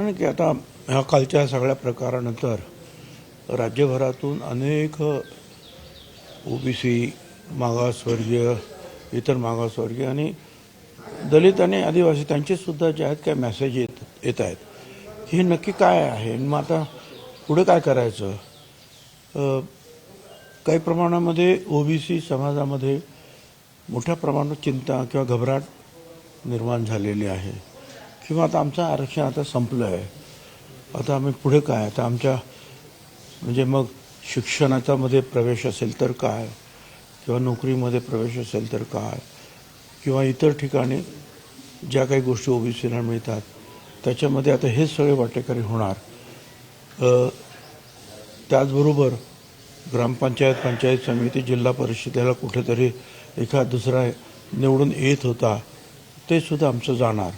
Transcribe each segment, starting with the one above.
कारण की आता ह्या कालच्या सगळ्या प्रकारानंतर राज्यभरातून अनेक ओबीसी मागासवर्गीय इतर मागासवर्गीय आणि दलित आणि आदिवासी त्यांचेसुद्धा जे आहेत काय मेसेज येत येत आहेत. हे नक्की काय आहे? मग आता पुढे काय करायचं? काही प्रमाणामध्ये ओबीसी समाजामध्ये मोठ्या प्रमाणात चिंता किंवा घबराट निर्माण झालेली आहे. किंवा आता आमचं आरक्षण आता संपलं आहे आता आम्ही पुढे काय? आता आमच्या म्हणजे मग शिक्षणाचा मध्ये प्रवेश असेल तर काय? किंवा नोकरीमध्ये प्रवेश असेल तर काय? किंवा इतर ठिकाणी ज्या काही गोष्टी ओबीसीला मिळतात त्याच्यामध्ये आता हे सगळे वाटेकरी होणार. त्याचबरोबर ग्रामपंचायत पंचायत समिती जिल्हा परिषदेला कुठेतरी एखाद दुसरा निवडून येत होता ते सुद्धा आमचं जाणार.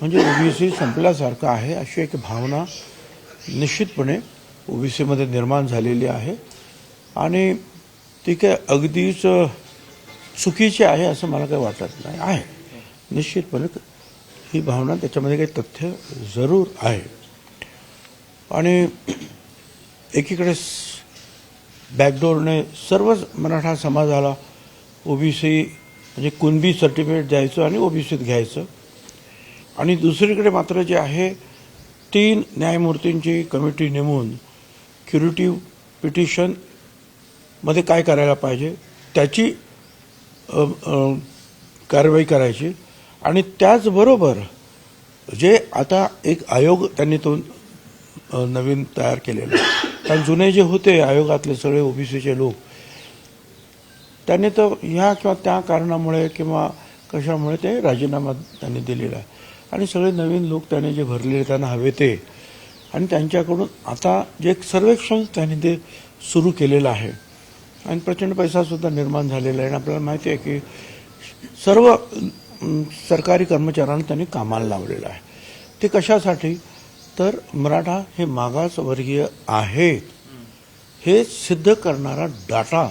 म्हणजे ओबीसी संपल्यासारखं आहे अशी एक भावना निश्चितपणे ओबीसीमध्ये निर्माण झालेली आहे. आणि ती काय अगदीच चुकीची आहे असं मला काही वाटत नाही. आहे. निश्चितपणे ही भावना त्याच्यामध्ये काही तथ्य जरूर आहे. आणि एकीकडे बॅकडोरने सर्वच मराठा समाजाला ओबीसी म्हणजे कुणबी सर्टिफिकेट द्यायचं आणि ओबीसीत घ्यायचं. आणि दुसरीकडे मात्र जे आहे तीन न्यायमूर्तींची कमिटी नेमून क्युरेटिव्ह पिटिशनमध्ये काय करायला पाहिजे त्याची कारवाई करायची आणि त्याचबरोबर जे आता एक आयोग त्यांनी तो नवीन तयार केलेला आहे. कारण जुने जे होते आयोगातले सगळे ओबीसीचे लोक त्यांनी तर ह्या किंवा त्या कारणामुळे किंवा कशामुळे ते राजीनामा त्यांनी दिलेला आहे आणि सगळे नवीन लोक त्याने जे भरलेले त्यांना हवे ते. आणि त्यांच्याकडून आता जे एक सर्वेक्षण त्यांनी ते सुरू केलेलं आहे. आणि प्रचंड पैसासुद्धा निर्माण झालेला आहे. आणि आपल्याला माहिती आहे की सर्व सरकारी कर्मचाऱ्यांना त्यांनी कामाला लावलेलं आहे. ते कशासाठी? तर मराठा हे मागासवर्गीय आहेत. हे सिद्ध करणारा डाटा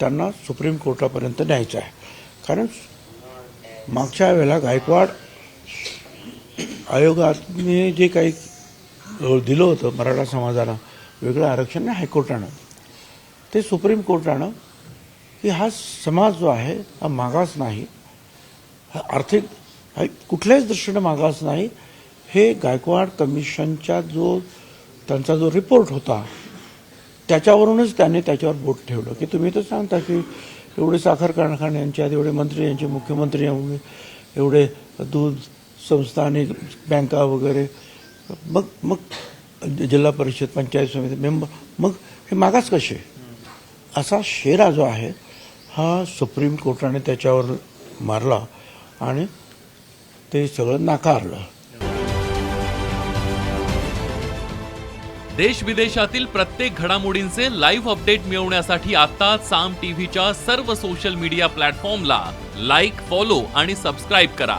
त्यांना सुप्रीम कोर्टापर्यंत न्यायचा आहे. कारण मागच्या वेळेला गायकवाड आयोगाने जे काही दिलं होतं मराठा समाजाला वेगळं आरक्षण नाही हायकोर्टानं. ते सुप्रीम कोर्टानं की हा समाज जो आहे हा मागास नाही हा आर्थिक हा कुठल्याच दृष्टीनं मागास नाही हे गायकवाड कमिशनच्या जो त्यांचा जो रिपोर्ट होता त्याच्यावरूनच त्यांनी त्याच्यावर बोट ठेवलं. की तुम्ही तर सांगता की एवढे साखर कारखाने आधी एवढे मंत्री यांचे मुख्यमंत्री एवढे दूध संस्थाने बँका वगैरे. मग मग जिल्हा परिषद पंचायत समिती मेंबर मग हे मागास कसे? असा शेरा जो आहे हा सुप्रीम कोर्टाने त्याच्यावर मारला आणि ते सगळं नाकारलं. देश विदेशातील प्रत्येक घडामोडींचे लाईव्ह अपडेट मिळवण्यासाठी आता साम टीव्हीच्या सर्व सोशल मीडिया प्लॅटफॉर्मला लाईक फॉलो आणि सबस्क्राईब करा.